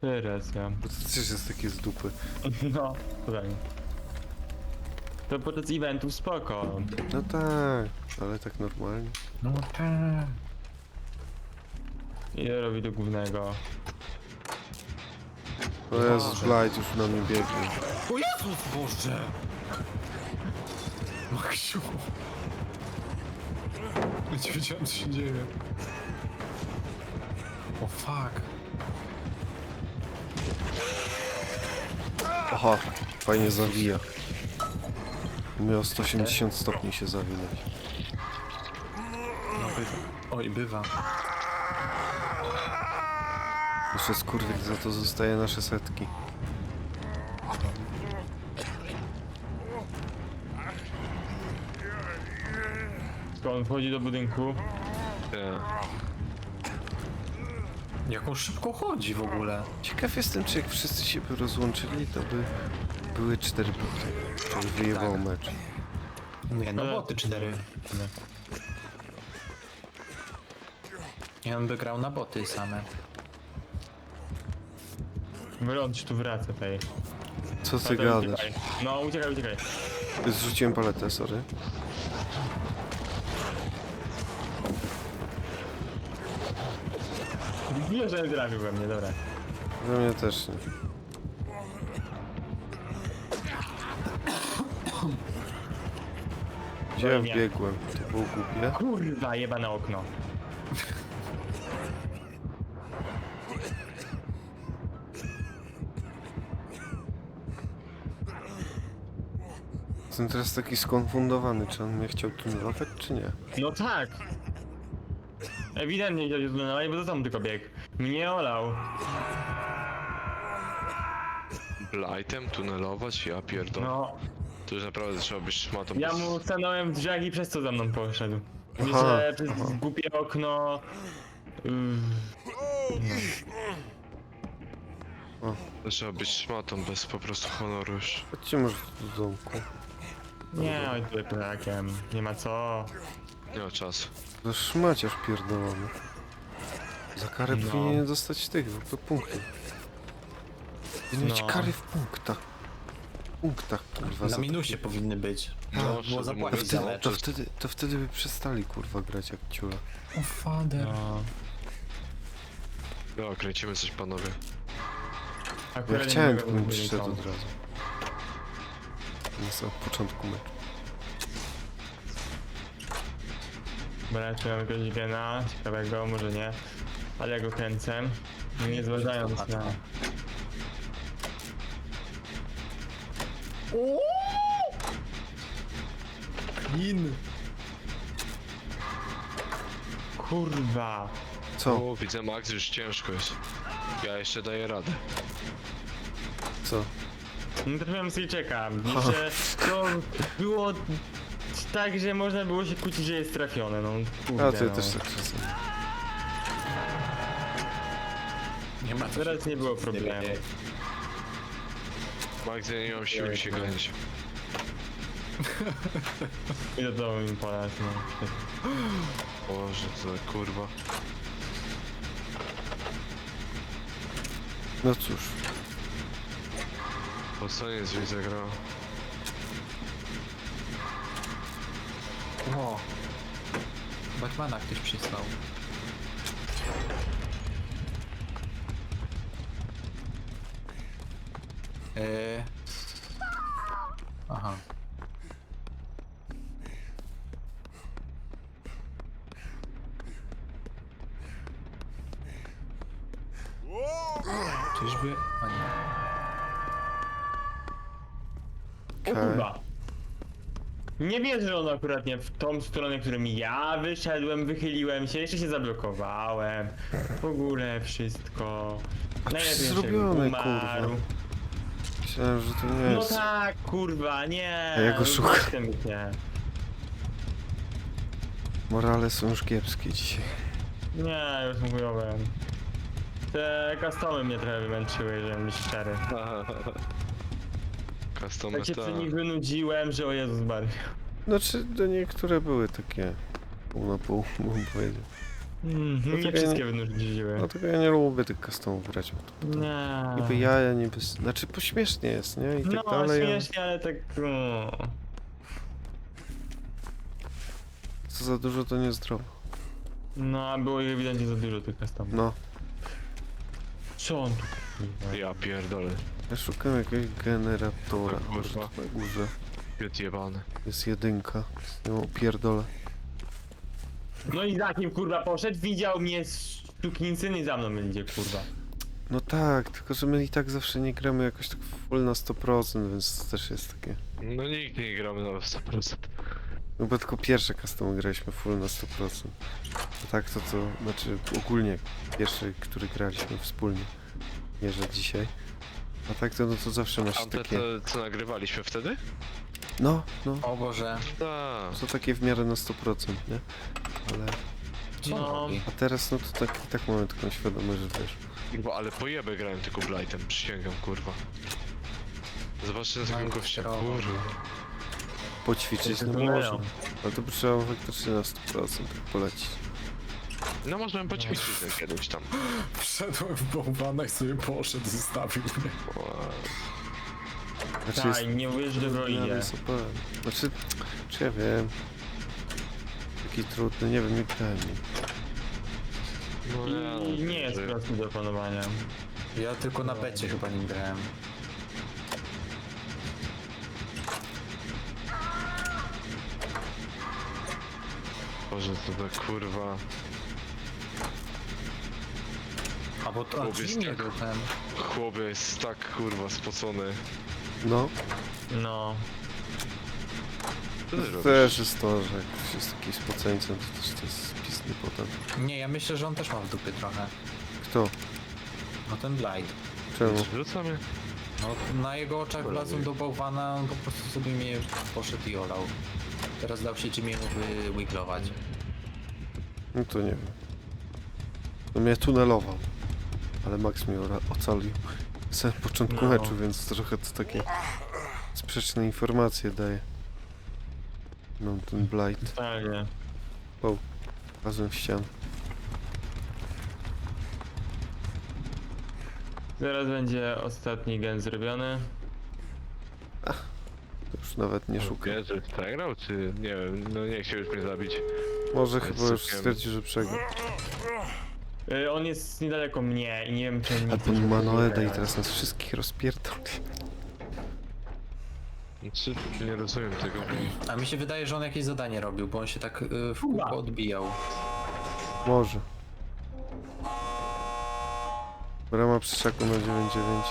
Teraz ja. Bo to też jest takie z dupy. No, fajnie. To podczas eventu spoko. No tak, ale tak normalnie. No tak. Ile robi do głównego? O Jezus, Blight już na mnie biegnie. O Jezus Boże! Maksiu. Nie wiedziałem co się dzieje. O fuck. Aha, fajnie zawija. Miał 180 stopni się zawinąć. No bywa. Oj, bywa. Jeszcze skurwyk za to zostaje nasze setki. Skoro on wchodzi do budynku. Jak on szybko chodzi w ogóle. Ciekaw jestem, czy jak wszyscy się by rozłączyli, to by były cztery punkty. Czyli wyjebał Tak. mecz. Nie, no boty cztery. Ja bym by grał na boty same. Wyląd tu wraca tej. Co ty gadasz? uciekaj. No uciekaj, uciekaj. Zrzuciłem paletę, sorry. Nie, że trafił we mnie, dobra. We mnie też nie. Gdzie ja No wbiegłem? To było głupie? Kurwa, jeba na okno. Jestem teraz taki skonfundowany, czy on mnie chciał tunelować, czy nie? No tak. Ewidentnie się zdenerwować, bo to tam tylko bieg. Mnie olał. Blightem tunelować? Ja pierdolę. No, To już naprawdę trzeba być szmatą. ja bez- mu stanąłem w drzwiach i przez co za mną poszedł. Aha, że przez głupie okno... To trzeba być szmatą bez po prostu honoru już. Chodźcie może do domku. nie, oj tutaj polakiem. Nie ma co. Nie ma czasu. To szmaciarz pierdolony. Za karę No. powinien dostać tych, w ogóle punktów. Powinien mieć No. kary w punktach. W punktach, kurwa. Na za minusie powinny być. No, Było, żeby było To zapłacić za wtedy, to, wtedy, to wtedy by przestali kurwa grać jak ciula. O fader. No. No, kręcimy coś panowie. Ja Akurat nie chciałem, mogę bym powiedzieć przyszedł co. od razu. Na samym początku meczu. Dobra, tu mamy jakiegoś gena, ciekawego, może nie. Ale ja go kręcę. Nie zważając na... In. Kurwa. Co? O, widzę Max, już ciężko jest. Ja jeszcze daję radę. Co? No trafiłem sobie czekam, że to było tak, że można było się kłócić, że jest trafione, no kurde, A to ja no. też tak czasem. Nie ma co Teraz nie było problemu. nie, nie. Mam siły się kręcić. I do domu mi polać, no. Boże, co za kurwa. No cóż. Po co nie drzwi zagrał? O. Batmana ktoś przysłał. Eee. Aha. Czyżby? A nie. O Okej. kurwa. Nie wierzę, że on akurat nie w tą stronę, którą ja wyszedłem, wychyliłem się, jeszcze się zablokowałem. W ogóle wszystko. Najlepiej jeszcze zrobione, umarł. Myślałem, że to nie No jest. tak, kurwa, nie. A ja go szukam. Morale są już kiepskie dzisiaj. Nie, już mówiłem. Te customy mnie trochę wymęczyły, żebym być szczery. Customer Tak się przy ta. nich wynudziłem, że o Jezus Maria. Znaczy, to niektóre były takie pół na pół, bym powiedział. Mm, No nie to ja wszystkie nie- wynurdziły. Dlatego ja nie lubię tych customów grać, bo to Nie. niby jaja, niby... Znaczy, pośmiesznie jest, nie? I tak No, dalej. a śmiesznie, ale tak... No. Co za dużo, to niezdrowo. no, a było ich ewidentnie za dużo tych customów. No. Co on tu kurwa? Ja pierdolę. Ja szukam jakiegoś generatora. O Może kurwa. tu na górze Piot jebany. jest jedynka. Z nią pierdolę. No i za kim kurwa poszedł? Widział mnie z syn i za mną będzie kurwa. No tak, tylko że my i tak zawsze nie gramy jakoś tak full na 100%, więc to też jest takie... No nikt nie gramy na 100%. No bo tylko pierwsze custom graliśmy full na 100%. A tak to to, znaczy ogólnie pierwszy, który graliśmy wspólnie. Nie, że dzisiaj. A tak to no to zawsze masz A te, takie... te co nagrywaliśmy wtedy? No, no. O Boże. Tak. To takie w miarę na 100%, nie? Ale... No. A teraz no to tak i tak mamy taką świadomość, że wiesz... Kurwa, ale pojebę grałem tylko Blightem, przysięgam, kurwa. Zobaczcie na tego Mam gościa, kurwa. Poćwiczyć no można. Ale to by trzeba faktycznie na 100% tak polecić. No możemy poćwiczyć ten kiedyś tam. Wszedłem w bałwana i sobie poszedł, zostawił mnie. O, Znaczy Tak, nie mówię, że dobro ale idzie. jest OP. Znaczy, czy ja wiem... Taki trudny, nie wiem, nie nim. No I nie jest że- prosty do opanowania. Ja tylko na becie chyba nim grałem. Boże, to tak kurwa. A bo to a Chłopiec dziwnie tak- ten. Chłopie jest tak kurwa spocony. No, No. Co ty robisz? też jest to, że jak ktoś jest taki spoceńcem, to też to jest pisny potem. Nie, ja myślę, że on też ma w dupie trochę. Kto? No ten Blight. Czemu? Rzuca mnie? No na jego oczach wlazłem do bałwana, on po prostu sobie mnie poszedł i olał. Teraz dał się Jimmy'emu wywiglować. No to nie wiem. No mnie tunelował. Ale Max mnie ora- ocalił samym początku No. meczu, więc trochę to takie sprzeczne informacje daje. Ten blight. Totalnie. Razem w ścianę. Zaraz będzie ostatni gen zrobiony. To już nawet nie szukam. Że przegrał, czy nie wiem, no nie chciał już mnie zabić. Może chyba już stwierdził, że przegrał. Y, on jest niedaleko mnie i nie wiem czy on A ten nie Manoeda i teraz nas wszystkich rozpierdoli. Czy nie rozumiem tego. A mi się wydaje, że on jakieś zadanie robił, bo on się tak y, w kółko odbijał. Może. Brama przy szaku na 9-9.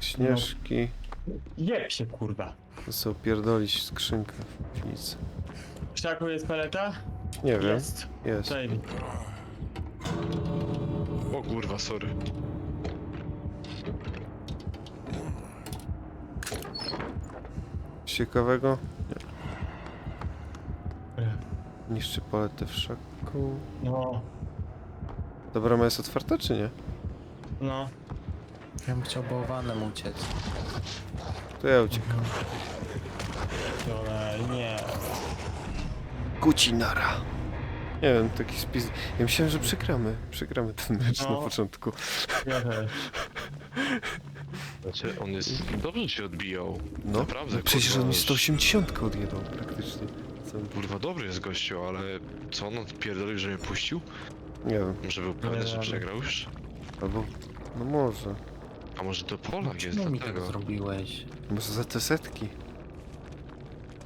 Śnieżki. Jeb się kurwa. To sobie opierdolić skrzynkę w piwnicy. Krzaku jest paleta? Nie wiem. Jest. Jest. O kurwa, sorry. Coś ciekawego? Nie. Niszczy paletę w szaku. No, Ta brama jest otwarta czy nie? no. Ja bym chciał bałwanem uciec. To ja uciekam. Dole, nie. Kucinara. Nie wiem, taki spis... Ja myślałem, że przegramy. Przegramy ten mecz na No. początku. Ja też. Znaczy, on jest... Dobrze się odbijał. No, Naprawdę, no przecież kurwa, on mi już- 180 odjechał praktycznie. Co? Kurwa, dobry jest gościu, ale co on pierdolił, że mnie puścił? Nie wiem, Może był pewny, że przegrał już? albo... No może. A może to Polak jest Czemu mi dlatego? zrobiłeś? Może za te setki.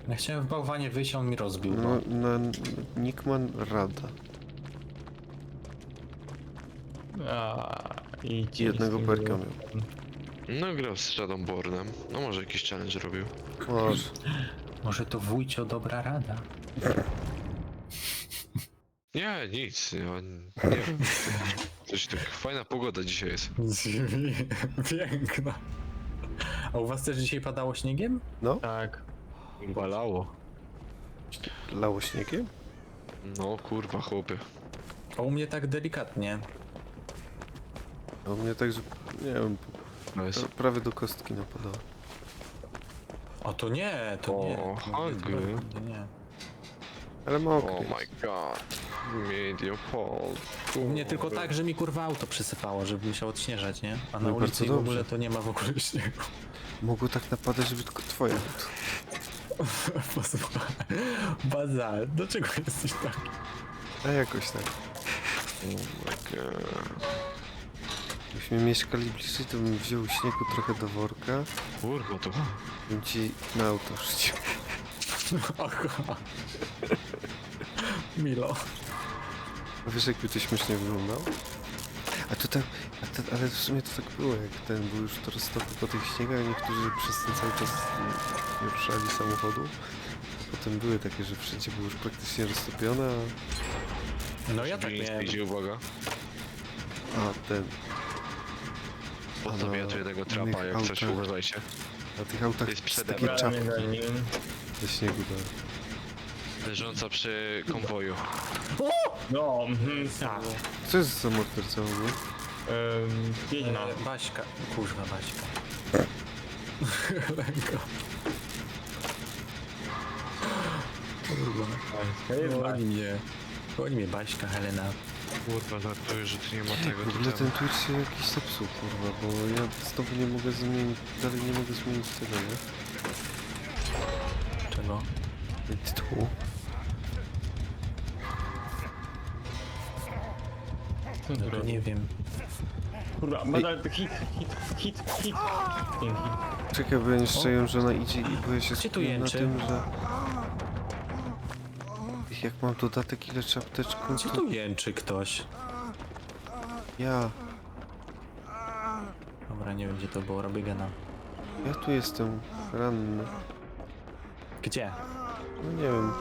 Ja chciałem w bałwanie wyjść, a on mi rozbił. No, No. na Nickman Rada. A, i ci Jednego z tym perka było. miał. No grał z Shadowbornem. No może jakiś challenge robił. Może. Może to wujcio dobra rada? Nie, nic. Ja nie wiem. Coś tak fajna pogoda dzisiaj jest. Piękna. A u was też dzisiaj padało śniegiem? No, Tak. Balało. lało śniegiem? No kurwa, chłopie. A u mnie tak delikatnie. A u mnie tak, że... Nie wiem, No jest... prawie do kostki napadało. O to nie, to nie. O, to nie, to nie. Ale mokry. Oh my god. Medium Paul. U mnie tylko tak, że mi kurwa auto przysypało, żeby musiał odśnieżać, nie? A na No i ulicy bardzo w ogóle dobrze. to nie ma w ogóle śniegu. Mogło tak napadać, żeby tylko twoje auto. Posłuchaj. Bazal, dlaczego jesteś taki? A jakoś tak. Oh my god. Gdybyśmy mieszkali bliżej, to bym wziął śniegu trochę do worka, Kurwa to. bym ci na auto rzucił. Aha. Milo. A Wiesz, jakby to śmiesznie wyglądało? A to tak, a to, ale w sumie to tak było, jak ten był już to roztoku po tych śniegach, niektórzy przez ten cały czas nie, nie ruszali samochodu. Potem były takie, że wszędzie było już praktycznie roztopione, No ja tak miałem. idzie, uwaga. a, a ten, Postawię no, tu jednego innych trapa, jak coś autach. uważajcie. na tych autach Jest z przede takie mną. Czapki za nim. ze śniegu dałem. Leżąca przy konwoju. No, mhm, tak. Co jest za morderca w ogóle? Ym, Wiedźma. E, Baśka. Kurwa, Baśka. Lęka. Kurwa. Wiedźma. Goni mnie. Goni mnie Baśka, Helena. Kurwa, żartuję, że tu nie ma tego W ogóle ten tutaj. Twitch się jakiś zepsuł, kurwa, bo ja znowu nie mogę zmienić, dalej nie mogę zmienić tego, nie? Czego? Tytułu. No to robi? nie wiem. Kurwa, badal, hit, hit, hit, hit. Dzięki. Czekaj, bo ja nie szczerze, że ona idzie i bo ja się Gdzie tu skupiłem na jęczy? tym, że... Jak mam dodatek ile czapteczką, Gdzie to tu jęczy ktoś? ja, Dobra, nie wiem gdzie to było, robię gena. ja tu jestem ranny. Gdzie? No nie wiem.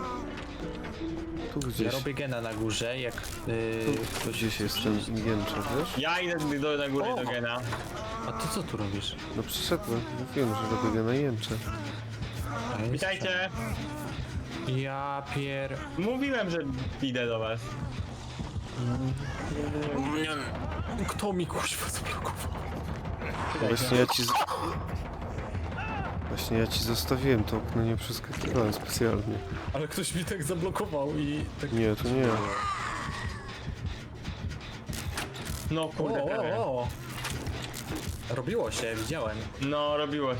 Tu Ja gdzieś, robię gena na górze, jak yy, tu ktoś... gdzieś jestem jęczę, wiesz? Ja idę do, na górę O! do Gena. A ty co tu robisz? No przyszedłem, mówiłem, że robię go na. A nie Witajcie! Ja pier... Mówiłem, że idę do was. Kto mi kuźwa zablokował? Właśnie ja ci... z- Właśnie ja ci zostawiłem to okno, nie przeskakiwałem specjalnie. Ale ktoś mi tak zablokował i tak... Nie, to nie. No O, kurde, prawie. o, o. Robiło się, widziałem. No, robiło się.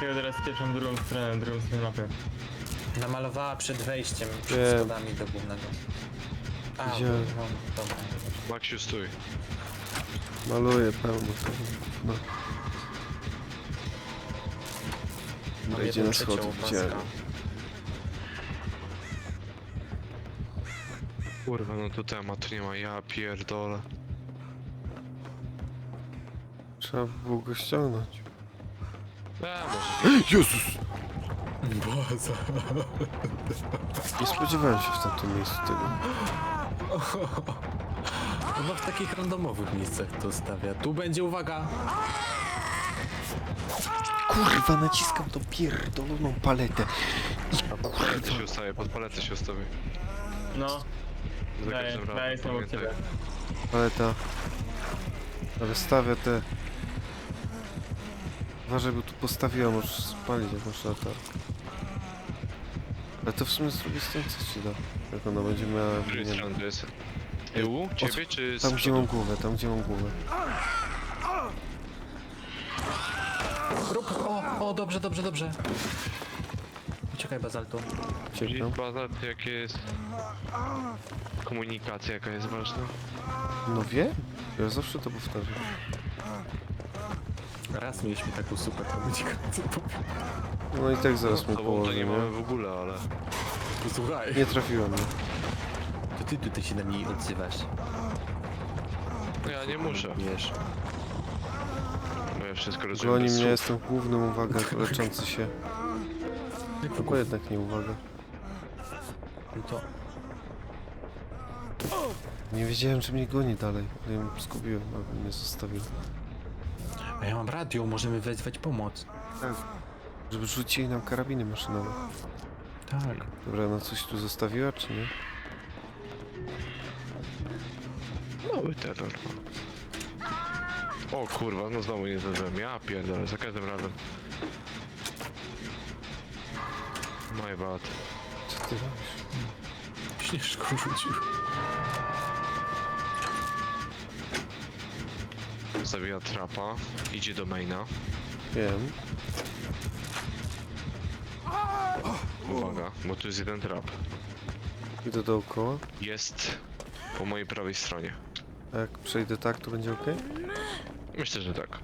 Tylko teraz pierwszą, drugą stronę, drugą stronę mapy. Namalowała przed wejściem, przed schodami do głównego. A, Widziałem. no, dobra. Maksiu, stój. Maluję pełno. No. Mam Wejdzie jedną na trzecią schody, widziałem. Kurwa, no tu temat nie ma, ja pierdolę. Trzeba by było go ściągnąć. E, może Jezus! Boże. Nie spodziewałem się w tamtym miejscu tego. Chyba w takich randomowych miejscach to stawia. Tu będzie uwaga! Kurwa, naciskam tą pierdoloną paletę. A pod paletę się ustawię, pod paletę się ustawię. No, Za daję, każdym razem daję pamiętaj. ciebie. Paleta. Ale stawia te... Uważaj, bo tu postawiła, możesz spalić jakąś latarkę. Ale to w sumie z drugiej strony co ci da? Jak ona będzie miała... Z wiem, strony to jest? Tyłu? Ciebie czy z tam gdzie przodu? mam głowę, tam gdzie mam głowę. Rób! O, o, dobrze, dobrze, dobrze. Uciekaj, bazaltu. Czyli Uciekam. baza, jakie jest... Komunikacja jaka jest ważna. No wiem. Ja zawsze to powtarzam. Raz mieliśmy taką super komunikację. No i tak zaraz Z mnie tobą to położę, nie mamy nie? w ogóle, ale... Słuchaj. Nie trafiłem? To ty tutaj się na mnie odzywasz. No Ja nie muszę, Wiesz. Wszystko rozumiem Goni bez mnie, słów. jestem głównym, uwaga, leczący się. Tylko jednak nie uwaga. No to... Nie wiedziałem, że mnie goni dalej. ale ją zgubiłem, albo mnie zostawił. A ja mam radio, możemy wezwać pomoc. Tak. Żeby rzucili nam karabiny maszynowe. Tak. Dobra, no coś tu zostawiła, czy nie? Mały terror. O kurwa, no znowu nie zdążyłem. Ja pierdolę, za każdym razem. My bad. Co ty robisz? Śnieżku rzucił. Zabija trapa, idzie do maina. Wiem. Uwaga, bo tu jest jeden trap. Idę dookoła. Jest po mojej prawej stronie. A jak przejdę tak, to będzie ok? Myślę, że tak.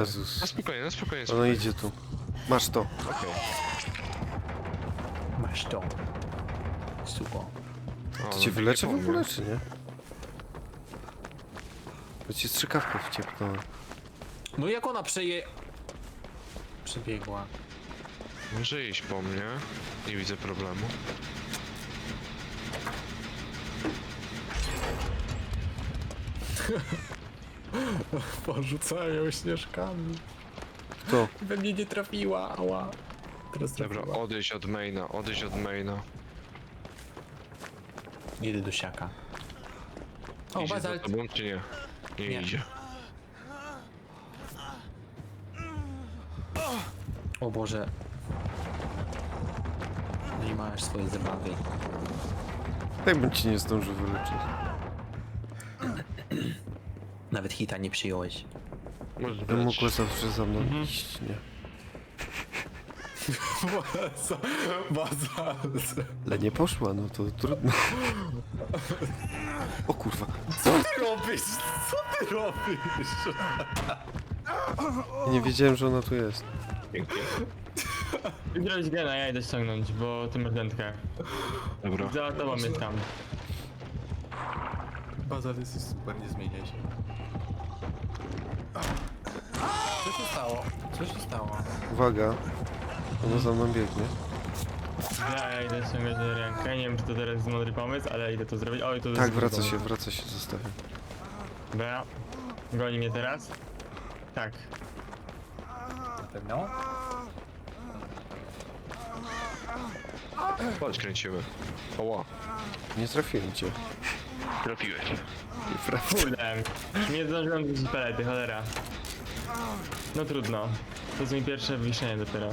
Jezus. Na spokojnie, na spokojnie. Ona spokojnie. idzie tu. Masz to. Okej. Masz to. O, To no cię wyleczę po w mnie. ogóle, czy nie? Bo ci strzykawkę wciepnąłem. No jak ona przeje... Przebiegła. Może iść po mnie. Nie widzę problemu. Porzucają śnieżkami. Kto? We mnie nie trafiła, ała. Teraz Dobra, odejść od maina, odejść od maina. Idę do siaka. O, Idzie za bazalt. tobą, czy nie? Nie, Nie. idzie. O Boże. Masz swoje zabawy. Tak bym ci nie zdążył wyleczyć. Nawet hita nie przyjąłeś. Możesz Bym mogła zawsze za mną iść, nie? Bazalt. Ale nie poszła, no to trudno. O kurwa. Co ty robisz? Co ty robisz? Ja nie wiedziałem, że ona tu jest. Pięknie. Wygrałeś gena, ja idę ściągnąć, bo ty masz dętkę. Dobra. Za tobą jest tam. Jesteś super, nie zmieniaj się. Co się stało? Co się stało? Uwaga. Ona za mną biegnie. Ja, ja idę ściągać rękę, nie wiem czy to teraz jest mądry pomysł, ale idę to zrobić. Oj, to jest Tak, wraca się, wraca się, zostawiam. Dobra. Goni mnie teraz? Tak. Na pewno? Chodź, kręcimy. Oła, Nie trafiłem cię. trafiłeś. Kurde. Nie zdążyłem wrzucić palety, cholera. No trudno. To jest mi pierwsze wywiszenie dopiero.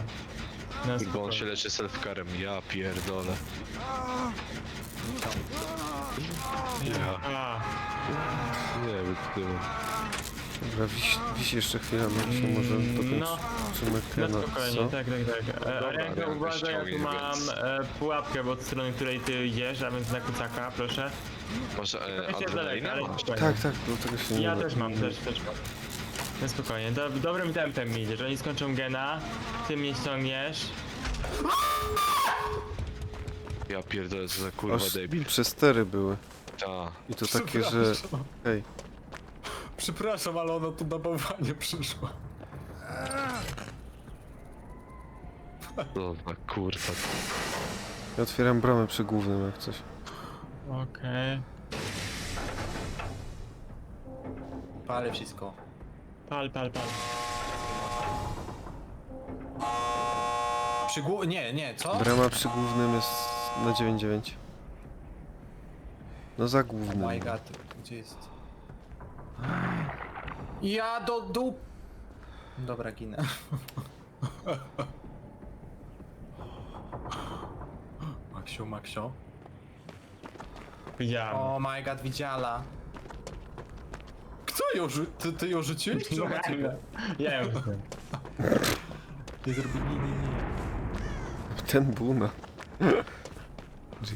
No, Bo on się leczy self-carem. Ja pierdolę. Ja. A, Nie, wytyłem. Dobra, wiś, wiś jeszcze chwilę, no się może potem no. No no, spokojnie, co? tak, tak, tak. E, dobra, Ręka, rękę uważaj, ja tu ściągnij, mam więc- e, pułapkę, bo od strony której ty idziesz, a więc na kucaka, proszę. Masz e, Trochę się z daleka, adrenalinę? ale Masz? spokojnie. Tak, tak, do tego się nie Ja też mam, też, też mam. No spokojnie, do, dobrym tempem mi idziesz, oni skończą gena, ty mnie ściągniesz. Ja pierdolę, co za kurwa Aż debil. przestery były. Ta. I to takie, że... Hej, Przepraszam, ale ona tu na bałwanie przyszła. To za kurwa. ja otwieram bramę przy głównym jak coś. Okej. Palę wszystko. Pal, pal, pal. Przy głu... Nie, nie, co? Brama przy głównym jest na 9-9. No za Oh głównym. my god, gdzie jest? Ja do dup... Dobra, ginę. Maksio, Maksio. Widziałem. Oh my god, widziała. Kto ją rzu... Ty, ty ją rzuciłeś? Czy ona ciebie? Ja ją chcę. Nie zrobi... Nie, nie, nie. Ten Buna.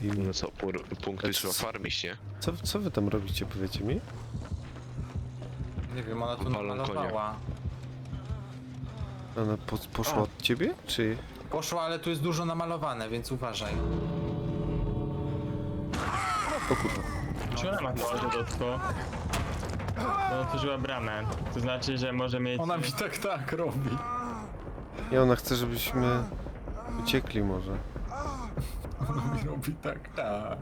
Jimmy. No co, pór, punkty trzeba farmić, nie? Co, co wy tam robicie, powiecie mi? Nie wiem, ona tu konia. namalowała. Ona po, poszła od ciebie? Czy... Poszła, ale tu jest dużo namalowane, więc uważaj. O kurwa. Czy ona ma to dziadostwo? No otworzyła bramę. To znaczy, że może mieć... Ona mi tak tak robi. Nie, ona chce, żebyśmy uciekli może. Ona mi robi tak tak.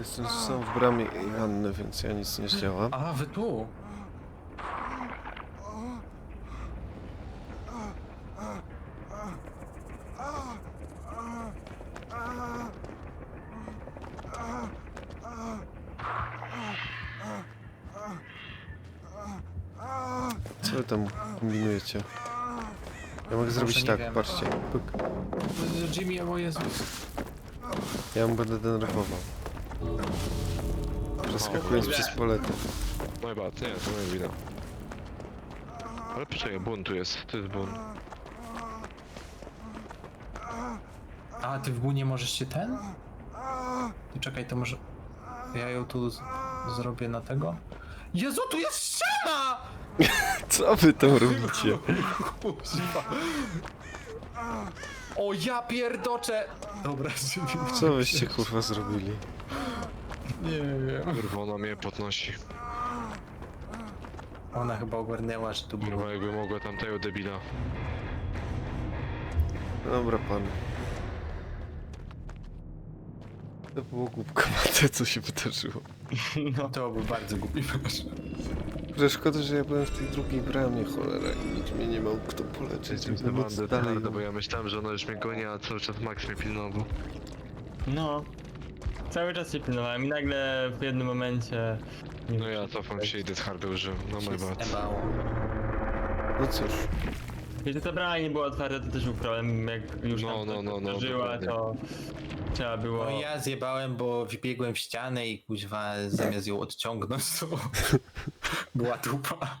Jestem sam w bramie Janny, więc ja nic nie zdziałam. A, wy tu. Co wy tam kombinujecie? Ja mogę zrobić tak, wiem. patrzcie. Pyk. Jimmy, o Jezus. Ja mu będę denerwował. Przeskakując przez poletę. My bad, nie, to moja wina. Ale poczekaj, bun tu jest, to jest bun. A, ty w bunie możesz się ten? To czekaj, to może... Ja ją tu z... zrobię na tego? Jezu, tu jest ściana! Co wy tam robicie? Kuźwa. O ja pierdoczę! Dobra. Co wyście kurwa zrobili? Nie wiem. Kurwa, ona mnie podnosi. Ona chyba ogarnęła, że tu było. Kurwa, jakby mogła tamtego debila. Dobra pan. To było głupkowate co się wydarzyło. No. To był bardzo głupi mecz. Że szkoda, że ja byłem w tej drugiej bramie, cholera, i nikt mnie nie miał kto poleczyć. Jestem żeby móc dalej. twardo, bo ja myślałem, że ona już mnie goni, a cały czas Max mnie pilnował. No. Cały czas się pilnowałem i nagle w jednym momencie... nie No wiem, ja cofam się i Death Hardy użyłem, no my bad. Ebało. No cóż, Jeśli ta brama nie była otwarta, to też był problem, jak już No, tam no, no, no, żyła, to trzeba było... No ja zjebałem, bo wbiegłem w ścianę i kuźwa zamiast ją odciągnąć, to była dupa.